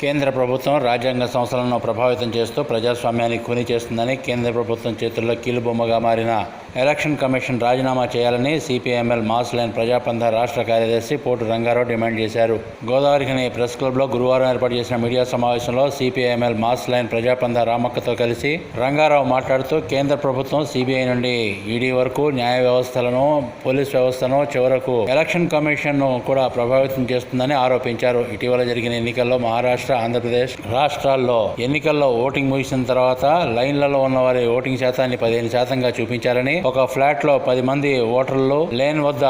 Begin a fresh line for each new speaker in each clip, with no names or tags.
కేంద్ర ప్రభుత్వం రాజ్యాంగ సంస్థలను ప్రభావితం చేస్తూ ప్రజాస్వామ్యాన్ని కొని చేస్తుందని కేంద్ర ప్రభుత్వం చేతుల్లో కీలుబొమ్మగా మారిన ఎలక్షన్ కమిషన్ రాజీనామా చేయాలని సిపిఎంఎల్ మాస్ లైన్ ప్రజాపంధ రాష్ట్ర కార్యదర్శి పోటు రంగారావు డిమాండ్ చేశారు. గోదావరిఖని ప్రెస్ క్లబ్లో గురువారం ఏర్పాటు చేసిన మీడియా సమావేశంలో సిపిఐఎంఎల్ మాస్ లైన్ ప్రజాపంధ రామక్కతో కలిసి రంగారావు మాట్లాడుతూ కేంద్ర ప్రభుత్వం సిబిఐ నుండి ఈడీ వరకు న్యాయ వ్యవస్థలను పోలీస్ వ్యవస్థను చివరకు ఎలక్షన్ కమిషన్ను కూడా ప్రభావితం చేస్తుందని ఆరోపించారు. ఇటీవల జరిగిన ఎన్నికల్లో మహారాష్ట్ర ఆంధ్రప్రదేశ్. రాష్ట్రాల్లో ఎన్నికల్లో ఓటింగ్ ముగిసిన తర్వాత లైన్లలో ఉన్న వారి ఓటింగ్ శాతాన్ని పదిహేను శాతంగా చూపించారని ఒక ఫ్లాట్లో పది మంది ఓటర్లు లేన్ వద్ద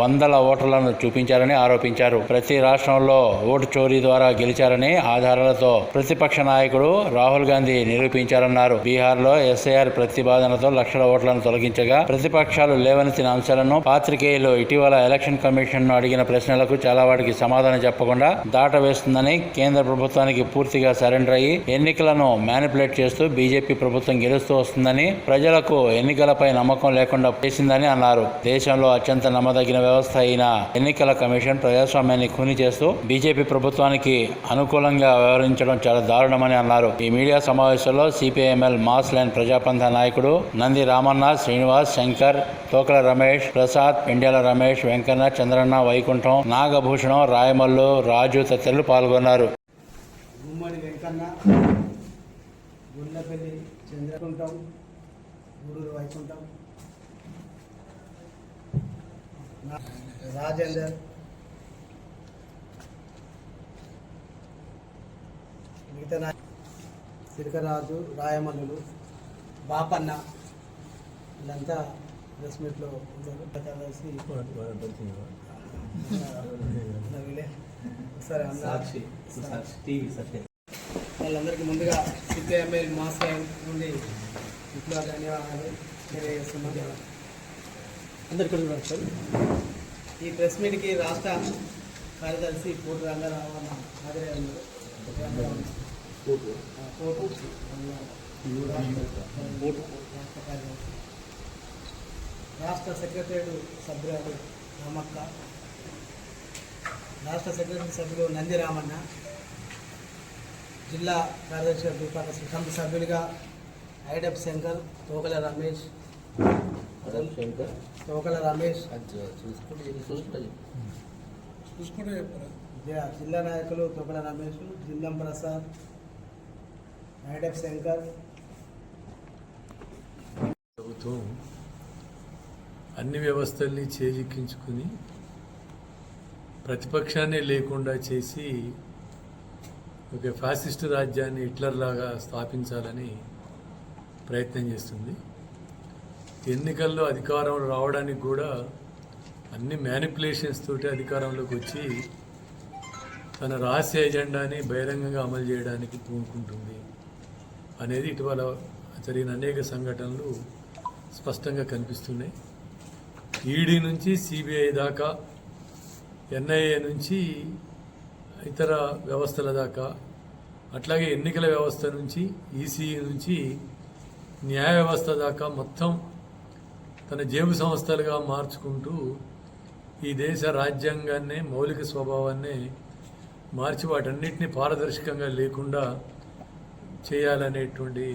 వందల ఓటర్లను చూపించారని ఆరోపించారు. ప్రతి రాష్ట్రంలో ఓటు చోరీ ద్వారా గెలిచారని ఆధారాలతో ప్రతిపక్ష నాయకుడు రాహుల్ గాంధీ నిరూపించారన్నారు. బీహార్లో ఎస్ఐఆర్ ప్రతిపాదనతో లక్షల ఓట్లను తొలగించగా ప్రతిపక్షాలు లేవనెత్తిన అంశాలను పాత్రికేయులు ఇటీవల ఎలక్షన్ కమిషన్ అడిగిన ప్రశ్నలకు చాలా వాటికి సమాధానం చెప్పకుండా దాటవేస్తుందని కేంద్ర ప్రభుత్వం ప్రభుత్వానికి పూర్తిగా సరెండర్ అయ్యి ఎన్నికలను మ్యానిపులేట్ చేస్తూ బీజేపీ ప్రభుత్వం గెలుస్తూ వస్తుందని ప్రజలకు ఎన్నికలపై నమ్మకం లేకుండా చేసిందని అన్నారు. దేశంలో అత్యంత నమ్మదగిన వ్యవస్థ అయిన ఎన్నికల కమిషన్ ప్రజాస్వామ్యాన్ని ఖూని చేస్తూ బీజేపీ ప్రభుత్వానికి అనుకూలంగా వ్యవహరించడం చాలా దారుణమని అన్నారు. ఈ మీడియా సమావేశంలో సిపిఐఎంఎల్ మాస్ లైన్ ప్రజాపంథ నాయకుడు నంది రామన్న శ్రీనివాస్ శంకర్ తోకల రమేష్ ప్రసాద్ పెండ్యాల రమేష్ వెంకన్న చంద్రన్న వైకుంఠం నాగభూషణం రాయమల్లు రాజు తదితరులు పాల్గొన్నారు.
వెంకన్న గుండ్లపల్లి చంద్రకుంటం గూడూరు వైకుంఠం రాజేందర్ మిగతా నా సిరికరాజు రాయమల్లులు బాపన్న వీళ్ళంతా ప్రెస్ మీట్లో ఉన్నారు. కలిసి వీళ్ళే. ఒకసారి అందరూ వాళ్ళందరికీ ముందుగా సిపిఎంఎల్ మాస్ లైన్ నుండి విప్లవ ధన్యవాదాలు అందరికీ సార్. ఈ ప్రెస్ మీట్కి రాష్ట్ర కార్యదర్శి పోటు రంగారావు అన్న హాజరై ఉన్నారు. ఆ, పోటు రాష్ట్ర కార్యదర్శి. రాష్ట్ర సెక్రటరీ సభ్యురాలు రామక్క. రాష్ట్ర సెక్రటరీ సభ్యులు నంది రామన్న జిల్లా కార్యదర్శి విభాగ కమిటీ సభ్యులుగా ఐడప్ శంకర్ తోకల రమేష్ తోకల రమేష్. జిల్లా నాయకులు తోకల రమేష్ జిల్లం ప్రసాద్ ఐడప్ శంకర్.
ప్రభుత్వం అన్ని వ్యవస్థల్ని చేజిక్కించుకుని ప్రతిపక్షాన్ని లేకుండా చేసి ఒక ఫ్యాసిస్ట్ రాజ్యాన్ని హిట్లర్ లాగా స్థాపించాలని ప్రయత్నం చేస్తుంది. ఎన్నికల్లో అధికారం రావడానికి కూడా అన్ని మ్యానిపులేషన్స్ తోటి అధికారంలోకి వచ్చి తన రహస్య ఎజెండాని బహిరంగంగా అమలు చేయడానికి పూనుకుంటుంది అనేది ఇటీవల జరిగిన అనేక సంఘటనలు స్పష్టంగా కనిపిస్తున్నాయి. ఈడీ నుంచి సిబిఐ దాకా ఎన్ఐఏ నుంచి ఇతర వ్యవస్థల దాకా అట్లాగే ఎన్నికల వ్యవస్థ నుంచి ఈసీఈ నుంచి న్యాయ వ్యవస్థ దాకా మొత్తం తన జేబు సంస్థలుగా మార్చుకుంటూ ఈ దేశ రాజ్యాంగాన్నే మౌలిక స్వభావాన్నే మార్చి వాటన్నిటిని పారదర్శకంగా లేకుండా చేయాలనేటువంటి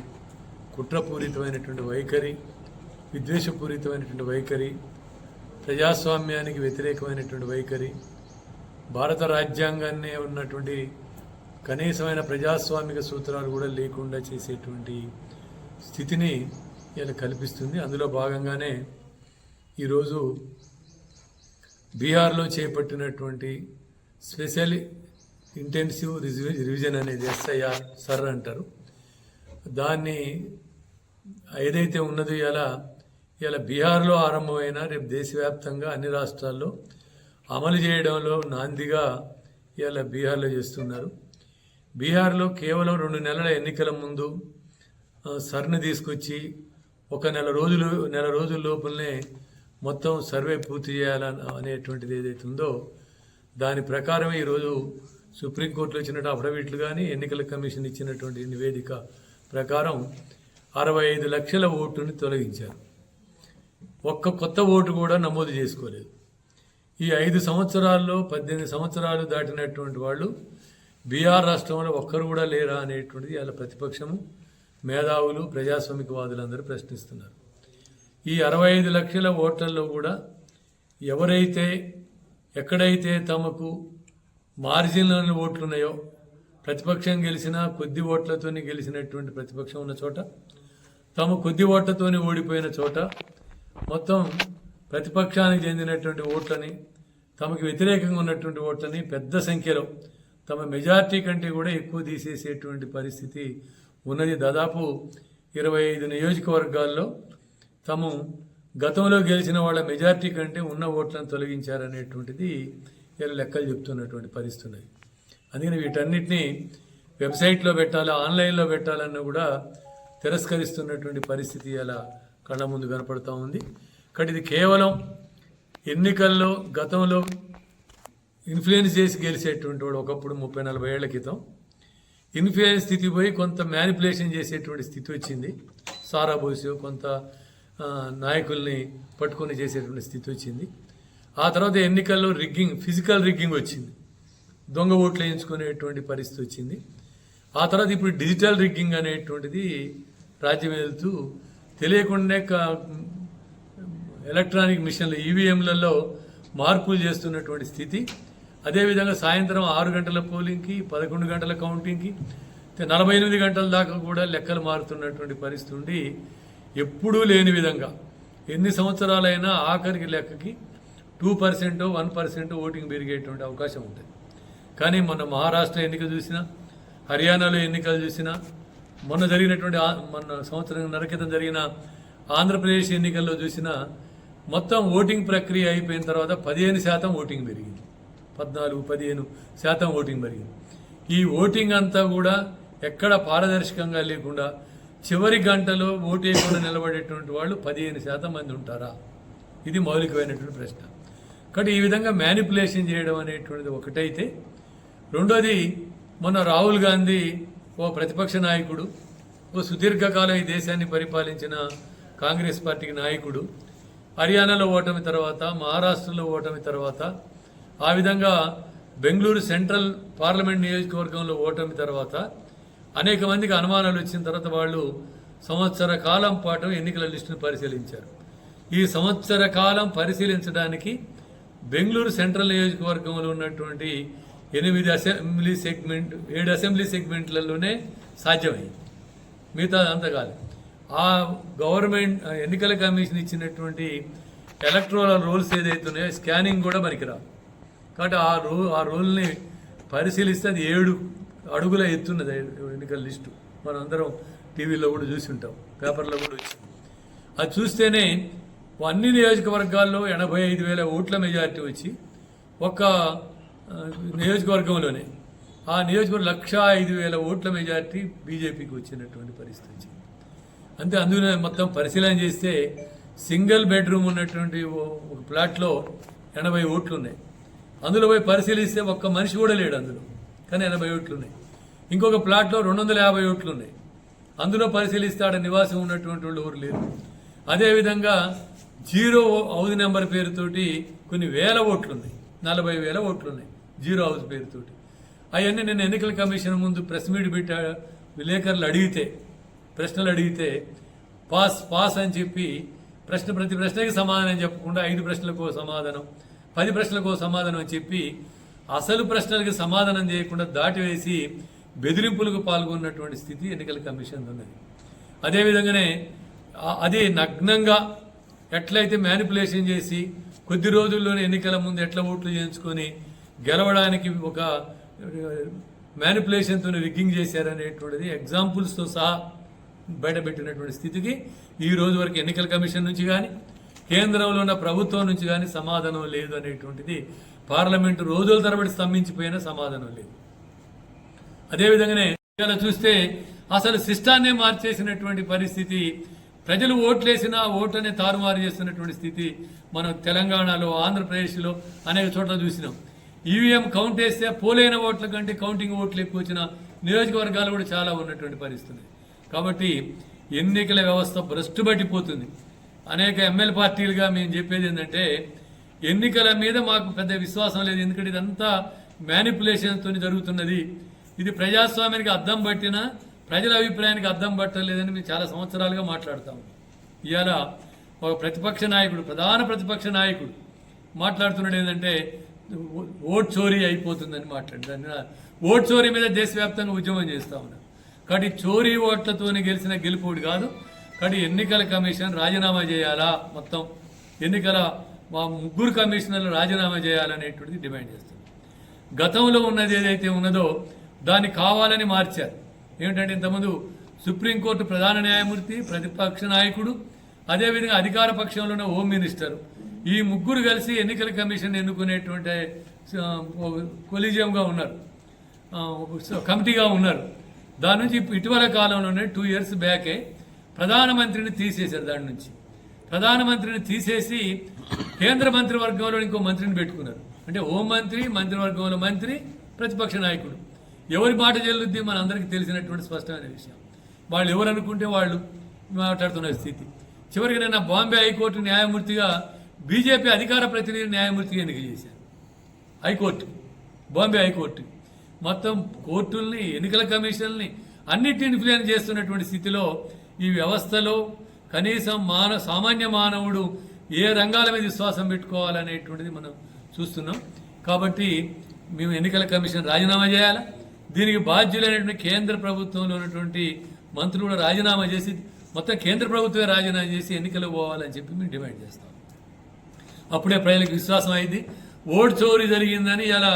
కుట్రపూరితమైనటువంటి వైఖరి విద్వేషపూరితమైనటువంటి వైఖరి ప్రజాస్వామ్యానికి వ్యతిరేకమైనటువంటి వైఖరి భారత రాజ్యాంగాన్నే ఉన్నటువంటి కనీసమైన ప్రజాస్వామిక సూత్రాలు కూడా లేకుండా చేసేటువంటి స్థితిని ఇలా కల్పిస్తుంది. అందులో భాగంగానే ఈరోజు బీహార్లో చేపట్టినటువంటి స్పెషల్ ఇంటెన్సివ్ రిజి- రివిజన్ అనేది ఎస్ఐఆర్ సర్ అంటారు. దాన్ని ఏదైతే ఉన్నదో ఇలా ఇలా బీహార్లో ఆరంభమైన రేపు దేశవ్యాప్తంగా అన్ని రాష్ట్రాల్లో అమలు చేయడంలో నాందిగా ఇలా బీహార్లో చేస్తున్నారు. బీహార్లో కేవలం రెండు నెలల ఎన్నికల ముందు సర్ని తీసుకొచ్చి ఒక నెల రోజులు నెల రోజుల లోపలనే మొత్తం సర్వే పూర్తి చేయాలని అనేటువంటిది ఏదైతే ఉందో దాని ప్రకారం ఈరోజు సుప్రీంకోర్టులో ఇచ్చినట్టు అఫిడవిట్లు కానీ ఎన్నికల కమిషన్ ఇచ్చినటువంటి నివేదిక ప్రకారం అరవై ఐదు లక్షల ఓటుని తొలగించారు. ఒక్క కొత్త ఓటు కూడా నమోదు చేసుకోలేదు. ఈ ఐదు సంవత్సరాల్లో పద్దెనిమిది సంవత్సరాలు దాటినటువంటి వాళ్ళు బీహార్ రాష్ట్రంలో ఒక్కరు కూడా లేరా అనేటువంటిది వాళ్ళ ప్రతిపక్షము మేధావులు ప్రజాస్వామికవాదులందరూ ప్రశ్నిస్తున్నారు. ఈ అరవై ఐదు లక్షల ఓట్లలో కూడా ఎవరైతే ఎక్కడైతే తమకు మార్జిన్లోని ఓట్లు ఉన్నాయో ప్రతిపక్షం గెలిచిన కొద్ది ఓట్లతోనే గెలిచినటువంటి ప్రతిపక్షం ఉన్న చోట తాము కొద్ది ఓట్లతోనే ఓడిపోయిన చోట మొత్తం ప్రతిపక్షానికి చెందినటువంటి ఓట్లని తమకు వ్యతిరేకంగా ఉన్నటువంటి ఓట్లని పెద్ద సంఖ్యలో తమ మెజార్టీ కంటే కూడా ఎక్కువ తీసేసేటువంటి పరిస్థితి ఉన్నది. దాదాపు ఇరవై ఐదు నియోజకవర్గాల్లో తాము గతంలో గెలిచిన వాళ్ళ మెజార్టీ కంటే ఉన్న ఓట్లను తొలగించారనేటువంటిది వీళ్ళు లెక్కలు చెప్తున్నటువంటి పరిస్థితి ఉన్నది. అందుకని వీటన్నిటిని వెబ్సైట్లో పెట్టాలా ఆన్లైన్లో పెట్టాలన్నా కూడా తిరస్కరిస్తున్నటువంటి పరిస్థితి అలా కళ్ళ ముందు కనపడుతూ ఉంది. కాబట్టి ఇది కేవలం ఎన్నికల్లో గతంలో ఇన్ఫ్లుయెన్స్ చేసి గెలిచేటువంటి వాడు ఒకప్పుడు ముప్పై నలభై ఏళ్ళ క్రితం. ఇన్ఫ్లుయెన్స్ స్థితి పోయి కొంత మ్యానిపులేషన్ చేసేటువంటి స్థితి వచ్చింది. సారా బోసు కొంత నాయకుల్ని పట్టుకొని చేసేటువంటి స్థితి వచ్చింది. ఆ తర్వాత ఎన్నికల్లో రిగ్గింగ్ ఫిజికల్ రిగ్గింగ్ వచ్చింది. దొంగ ఓట్లు వేయించుకునేటువంటి పరిస్థితి వచ్చింది. ఆ తర్వాత ఇప్పుడు డిజిటల్ రిగ్గింగ్ అనేటువంటిది రాజ్యం వెళ్తూ తెలియకుండానే ఎలక్ట్రానిక్ మిషన్లు ఈవీఎంలలో మార్పులు చేస్తున్నటువంటి స్థితి. అదేవిధంగా సాయంత్రం ఆరు గంటల పోలింగ్కి పదకొండు గంటల కౌంటింగ్కి నలభై ఎనిమిది గంటల దాకా కూడా లెక్కలు మారుతున్నటువంటి పరిస్థితి ఉండి ఎప్పుడూ లేని విధంగా ఎన్ని సంవత్సరాలైనా ఆఖరికి లెక్కకి two percent one percent voting పెరిగేటువంటి అవకాశం ఉంటుంది కానీ మొన్న మహారాష్ట్ర ఎన్నిక చూసినా హర్యానాలో ఎన్నికలు చూసినా మొన్న జరిగినటువంటి మొన్న సంవత్సరం నరకితం జరిగిన ఆంధ్రప్రదేశ్ ఎన్నికల్లో చూసినా మొత్తం ఓటింగ్ ప్రక్రియ అయిపోయిన తర్వాత పదిహేను శాతం ఓటింగ్ పెరిగింది. పద్నాలుగు పదిహేను శాతం ఓటింగ్ పెరిగింది. ఈ ఓటింగ్ అంతా కూడా ఎక్కడ పారదర్శకంగా లేకుండా చివరి గంటలో ఓటు వేయకుండా నిలబడేటువంటి వాళ్ళు పదిహేను శాతం మంది ఉంటారా? ఇది మౌలికమైనటువంటి ప్రశ్న. కాబట్టి ఈ విధంగా మ్యానిపులేషన్ చేయడం అనేటువంటిది ఒకటైతే రెండోది మొన్న రాహుల్ గాంధీ ఓ ప్రతిపక్ష నాయకుడు ఓ సుదీర్ఘకాలం ఈ దేశాన్ని పరిపాలించిన కాంగ్రెస్ పార్టీకి నాయకుడు హర్యానాలో ఓటమి తర్వాత మహారాష్ట్రలో ఓటమి తర్వాత ఆ విధంగా బెంగళూరు సెంట్రల్ పార్లమెంట్ నియోజకవర్గంలో ఓటమి తర్వాత అనేక మందికి అనుమానాలు వచ్చిన తర్వాత వాళ్ళు సంవత్సర కాలం పాటు ఎన్నికల లిస్టును పరిశీలించారు. ఈ సంవత్సర కాలం పరిశీలించడానికి బెంగళూరు సెంట్రల్ నియోజకవర్గంలో ఉన్నటువంటి ఎనిమిది అసెంబ్లీ సెగ్మెంట్ ఏడు అసెంబ్లీ సెగ్మెంట్లలోనే సాధ్యమైంది. మిగతా అంతకాలం ఆ గవర్నమెంట్ ఎన్నికల కమిషన్ ఇచ్చినటువంటి ఎలక్ట్రోల్ రూల్స్ ఏదైతే ఉన్నాయో స్కానింగ్ కూడా పనికిరాదు కాబట్టి ఆ రూ ఆ రూల్ని పరిశీలిస్తే అది ఏడు అడుగుల ఎత్తున్నది ఎన్నికల లిస్టు. మనం అందరం టీవీలో కూడా చూసి ఉంటాం పేపర్లో కూడా వచ్చింది అది చూస్తేనే అన్ని నియోజకవర్గాల్లో ఎనభై ఐదు వేల ఓట్ల మెజారిటీ వచ్చి ఒక్క నియోజకవర్గంలోనే ఆ నియోజకవర్గం లక్ష ఐదు వేల ఓట్ల మెజారిటీ బీజేపీకి వచ్చినటువంటి పరిస్థితి వచ్చింది. అంతే అందులో మొత్తం పరిశీలన చేస్తే సింగిల్ బెడ్రూమ్ ఉన్నటువంటి ఒక ప్లాట్లో ఎనభై ఓట్లు ఉన్నాయి. అందులో పోయి పరిశీలిస్తే ఒక్క మనిషి కూడా లేడు అందులో. కానీ ఎనభై ఓట్లు ఉన్నాయి. ఇంకొక ప్లాట్లో రెండు వందల యాభై ఓట్లు ఉన్నాయి. అందులో పరిశీలిస్తే ఆడ నివాసం ఉన్నటువంటి వాళ్ళు ఎవరు లేరు. అదేవిధంగా జీరో హౌస్ నెంబర్ పేరుతోటి కొన్ని వేల ఓట్లు ఉన్నాయి. నలభై వేల ఓట్లు ఉన్నాయి జీరో హౌస్ పేరుతోటి. అవన్నీ నేను ఎన్నికల కమిషన్ ముందు ప్రెస్ మీట్ పెట్టా విలేకరులు అడిగితే ప్రశ్నలు అడిగితే పాస్ పాస్ అని చెప్పి ప్రశ్న ప్రతి ప్రశ్నకి సమాధానం చెప్పకుండా ఐదు ప్రశ్నలకు సమాధానం. పది ప్రశ్నలకు సమాధానం అని చెప్పి అసలు ప్రశ్నలకు సమాధానం చేయకుండా దాటివేసి బెదిరింపులకు పాల్గొన్నటువంటి స్థితి ఎన్నికల కమిషన్ ఉన్నది. అదేవిధంగానే అది నగ్నంగా ఎట్లయితే మ్యానిపులేషన్ చేసి కొద్ది రోజుల్లోనే ఎన్నికల ముందు ఎట్లా ఓట్లు చేయించుకొని గెలవడానికి ఒక మ్యానిపులేషన్తో రిగ్గింగ్ చేశారనేటువంటిది ఎగ్జాంపుల్స్తో సహా బయటపెట్టినటువంటి స్థితికి ఈ రోజు వరకు ఎన్నికల కమిషన్ నుంచి కానీ కేంద్రంలో ఉన్న ప్రభుత్వం నుంచి కానీ సమాధానం లేదు అనేటువంటిది పార్లమెంటు రోజుల తరబడి స్తంభించిపోయిన సమాధానం లేదు. అదేవిధంగానే ఇలా చూస్తే అసలు సిస్టాన్నే మార్చేసినటువంటి పరిస్థితి ప్రజలు ఓట్లేసినా ఓట్లనే తారుమారు చేస్తున్నటువంటి స్థితి మనం తెలంగాణలో ఆంధ్రప్రదేశ్లో అనేక చోట్ల చూసినాం. ఈవీఎం కౌంట్ వేస్తే పోలైన ఓట్ల కంటే కౌంటింగ్ ఓట్లు ఎక్కువ వచ్చిన నియోజకవర్గాలు కూడా చాలా ఉన్నటువంటి పరిస్థితి కాబట్టి ఎన్నికల వ్యవస్థ భ్రష్టు పట్టిపోతుంది అనేక ఎమ్మెల్యే పార్టీలుగా మేము చెప్పేది ఏంటంటే ఎన్నికల మీద మాకు పెద్ద విశ్వాసం లేదు. ఎందుకంటే ఇదంతా మ్యానిపులేషన్తో జరుగుతున్నది. ఇది ప్రజాస్వామ్యానికి అద్దం పట్టినా ప్రజల అభిప్రాయానికి అద్దం పట్టలేదని మేము చాలా సంవత్సరాలుగా మాట్లాడతాము ఇవాళ ఒక ప్రతిపక్ష నాయకుడు ప్రధాన ప్రతిపక్ష నాయకుడు మాట్లాడుతున్నాడు ఏంటంటే ఓట్ చోరీ అయిపోతుందని మాట్లాడుతాను ఓట్ చోరీ మీద దేశవ్యాప్తంగా ఉద్యమం చేస్తా ఉన్నారు. కాబట్టి చోరీ ఓట్లతోనే గెలిచిన గెలుపుడు కాదు. కానీ ఎన్నికల కమిషన్ రాజీనామా చేయాలా మొత్తం? ఎన్నికల మా ముగ్గురు కమిషనర్లు రాజీనామా చేయాలనేటువంటిది డిమాండ్ చేస్తుంది. గతంలో ఉన్నది ఏదైతే ఉన్నదో దాన్ని కావాలని మార్చారు. ఏమిటంటే ఇంతకుముందు సుప్రీంకోర్టు ప్రధాన న్యాయమూర్తి ప్రతిపక్ష నాయకుడు అదేవిధంగా అధికార పక్షంలో ఉన్న హోమ్ మినిస్టర్. ఈ ముగ్గురు కలిసి ఎన్నికల కమిషన్ ఎన్నుకునేటువంటి కొలిజియంగా ఉన్నారు. కమిటీగా ఉన్నారు. దాని నుంచి ఇటీవల కాలంలోనే టూ ఇయర్స్ బ్యాకే ప్రధానమంత్రిని తీసేశారు దాని నుంచి. ప్రధానమంత్రిని తీసేసి కేంద్ర మంత్రివర్గంలో ఇంకో మంత్రిని పెట్టుకున్నారు. అంటే హోంమంత్రి మంత్రివర్గంలో మంత్రి ప్రతిపక్ష నాయకుడు. ఎవరి మాట చెల్లుద్ది మన అందరికీ తెలిసినటువంటి స్పష్టమైన విషయం. వాళ్ళు ఎవరు అనుకుంటే వాళ్ళు మాట్లాడుతున్న స్థితి. చివరికి నిన్న బాంబే హైకోర్టు న్యాయమూర్తిగా బీజేపీ అధికార ప్రతినిధి న్యాయమూర్తిగా ఎన్నిక చేశారు. High court Bombay high court. మొత్తం కోర్టుల్ని ఎన్నికల కమిషన్ని అన్నిటిని ఇన్ఫ్లుయెన్స్ చేస్తున్నటువంటి స్థితిలో ఈ వ్యవస్థలో కనీసం మాన సామాన్య మానవుడు ఏ రంగాల మీద విశ్వాసం పెట్టుకోవాలనేటువంటిది మనం చూస్తున్నాం. కాబట్టి మేము ఎన్నికల కమిషన్ రాజీనామా చేయాలా? దీనికి బాధ్యులైనటువంటి కేంద్ర ప్రభుత్వంలో ఉన్నటువంటి మంత్రులు కూడా రాజీనామా చేసి మొత్తం కేంద్ర ప్రభుత్వమే రాజీనామా చేసి ఎన్నికలు పోవాలని చెప్పి మేము డిమాండ్ చేస్తాం. అప్పుడే ప్రజలకు విశ్వాసం అయింది. ఓటు చోరీ జరిగిందని ఇలా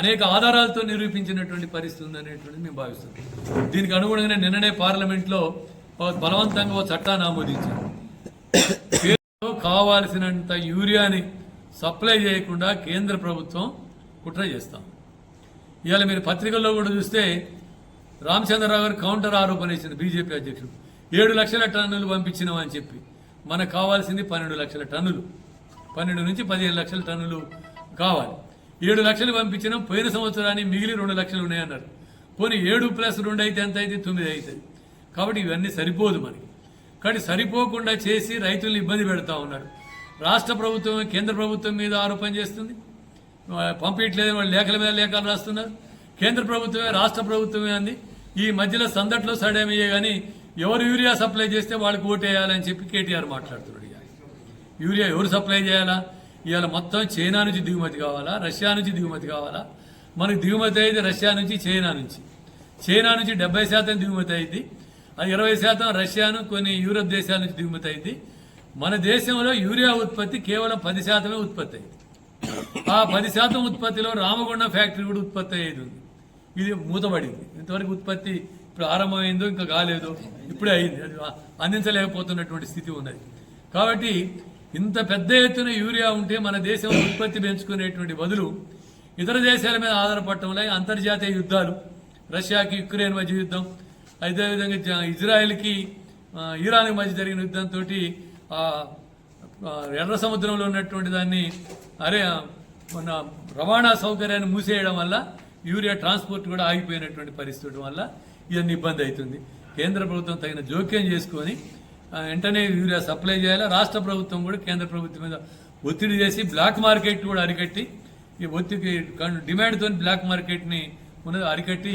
అనేక ఆధారాలతో నిరూపించినటువంటి పరిస్థితి ఉందనేటువంటిది మేము భావిస్తున్నాం. దీనికి అనుగుణంగానే నిన్ననే పార్లమెంట్లో బలవంతంగా ఓ చట్టాన్ని ఆమోదించారు. కేంద్రంలో కావాల్సినంత యూరియాని సప్లై చేయకుండా కేంద్ర ప్రభుత్వం కుట్ర చేస్తాం. ఇవాళ మీరు పత్రికల్లో కూడా చూస్తే రామచంద్రరావు గారు కౌంటర్ ఆరోపణ ఇచ్చింది బీజేపీ అధ్యక్షుడు. ఏడు లక్షల టన్నులు పంపించినామని చెప్పి. మనకు కావాల్సింది పన్నెండు లక్షల టన్నులు. పన్నెండు నుంచి పదిహేను లక్షల టన్నులు కావాలి. ఏడు లక్షలు పంపించినాం పోయిన సంవత్సరానికి మిగిలి రెండు లక్షలు ఉన్నాయన్నారు. పోనీ ఏడు ప్లస్ రెండు అయితే ఎంత అయితే? తొమ్మిది అవుతుంది కాబట్టి ఇవన్నీ సరిపోదు మనకి కానీ సరిపోకుండా చేసి రైతులను ఇబ్బంది పెడతా ఉన్నారు. రాష్ట్ర ప్రభుత్వం కేంద్ర ప్రభుత్వం మీద ఆరోపణ చేస్తుంది. పంపించలేదు వాళ్ళు లేఖల మీద లేఖలు రాస్తున్నారు. కేంద్ర ప్రభుత్వమే రాష్ట్ర ప్రభుత్వమే అంది. ఈ మధ్యలో సందట్లో సడేమయ్యే కానీ ఎవరు యూరియా సప్లై చేస్తే వాళ్ళకి ఓటేయాలని చెప్పి కేటీఆర్ మాట్లాడుతున్నాడు యూరియా ఎవరు సప్లై చేయాలా? ఇవాళ మొత్తం చైనా నుంచి దిగుమతి కావాలా? రష్యా నుంచి దిగుమతి కావాలా? మనకు దిగుమతి అయితే రష్యా నుంచి చైనా నుంచి. చైనా నుంచి డెబ్బై శాతం దిగుమతి అయింది ఇరవై శాతం రష్యాను కొన్ని యూరప్ దేశాల నుంచి దిగుమతి అయింది. మన దేశంలో యూరియా ఉత్పత్తి కేవలం పది శాతమే ఉత్పత్తి అయింది. ఆ పది శాతం ఉత్పత్తిలో రామగుండం ఫ్యాక్టరీ కూడా ఉత్పత్తి అయ్యేది. ఉంది ఇది మూతబడింది. ఇంతవరకు ఉత్పత్తి ఇప్పుడు ఆరంభమైందో ఇంకా కాలేదో. ఇప్పుడే అయింది. అది అందించలేకపోతున్నటువంటి స్థితి ఉన్నది. కాబట్టి ఇంత పెద్ద ఎత్తున యూరియా ఉంటే మన దేశం ఉత్పత్తి పెంచుకునేటువంటి బదులు ఇతర దేశాల మీద ఆధారపడటం వల్ల అంతర్జాతీయ యుద్ధాలు రష్యాకి యుక్రెయిన్ మధ్య యుద్ధం అదేవిధంగా ఇజ్రాయెల్కి ఆ, ఇరాన్కి మధ్య జరిగిన యుద్ధంతో ఎర్ర సముద్రంలో ఉన్నటువంటి దాన్ని అరే మన రవాణా సౌకర్యాన్ని మూసేయడం వల్ల యూరియా ట్రాన్స్పోర్ట్ కూడా ఆగిపోయినటువంటి పరిస్థితి వల్ల ఇవన్నీ ఇబ్బంది అవుతుంది. కేంద్ర ప్రభుత్వం తగిన జోక్యం చేసుకొని వెంటనే యూరియా సప్లై చేయాలి? రాష్ట్ర ప్రభుత్వం కూడా కేంద్ర ప్రభుత్వం మీద ఒత్తిడి చేసి బ్లాక్ మార్కెట్ కూడా అరికట్టి ఈ ఒత్తిడి డిమాండ్తో బ్లాక్ మార్కెట్ని ఉన్నది అరికట్టి